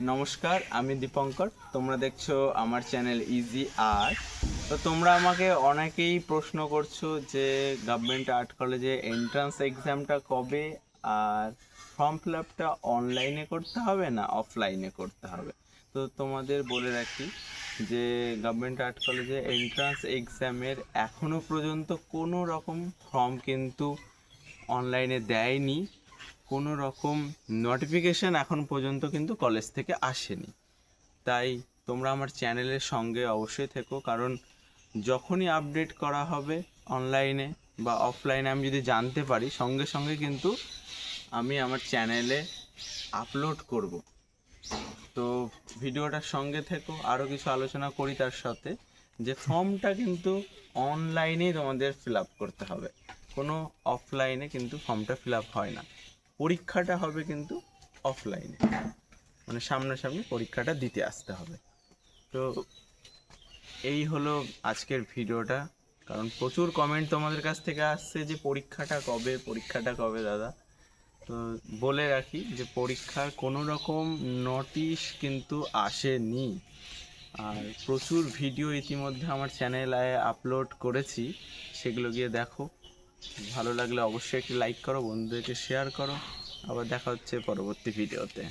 নমস্কার, আমি দীপঙ্কর। তোমরা দেখছ আমার চ্যানেল ইজি আর্ট তো তোমরা আমাকে অনেকেই প্রশ্ন করছ যে গভর্নমেন্ট আর্ট কলেজে এন্ট্রান্স এক্সামটা কবে আর ফর্ম ফিল আপটা অনলাইনে করতে হবে না অফলাইনে করতে হবে? তো তোমাদের বলে রাখি যে গভর্নমেন্ট আর্ট কলেজে এন্ট্রান্স এক্সামের এখনও পর্যন্ত কোনো রকম ফর্ম কিন্তু অনলাইনে দেয়নি। কোনো রকম নোটিফিকেশান এখন পর্যন্ত কিন্তু কলেজ থেকে আসেনি। তাই তোমরা আমার চ্যানেলের সঙ্গে অবশ্যই থেকো, কারণ যখনই আপডেট করা হবে অনলাইনে বা অফলাইনে আমি যদি জানতে পারি, সঙ্গে সঙ্গে কিন্তু আমি আমার চ্যানেলে আপলোড করব। তো ভিডিওটার সঙ্গে থেকো আরও কিছু আলোচনা করি তার সাথে, যে ফর্মটা কিন্তু অনলাইনেই তোমাদের ফিল আপ করতে হবে। কোনো অফলাইনে কিন্তু ফর্মটা ফিল আপ হয় না। পরীক্ষাটা হবে কিন্তু অফলাইনে মানে সামনাসামনি পরীক্ষাটা দিতে আসতে হবে। তো এই হলো আজকের ভিডিওটা। কারণ প্রচুর কমেন্ট তোমাদের কাছ থেকে আসছে যে পরীক্ষাটা কবে পরীক্ষাটা কবে, দাদা? তো বলে রাখি যে পরীক্ষার কোনো রকম নোটিশ কিন্তু আসেনি। আর প্রচুর ভিডিও ইতিমধ্যে আমার চ্যানেলে আপলোড করেছি। সেগুলো গিয়ে দেখো। ভালো লাগলে অবশ্যই একটি লাইক করো বন্ধুদেরকে শেয়ার করো। আবার দেখা হচ্ছে পরবর্তী ভিডিওতে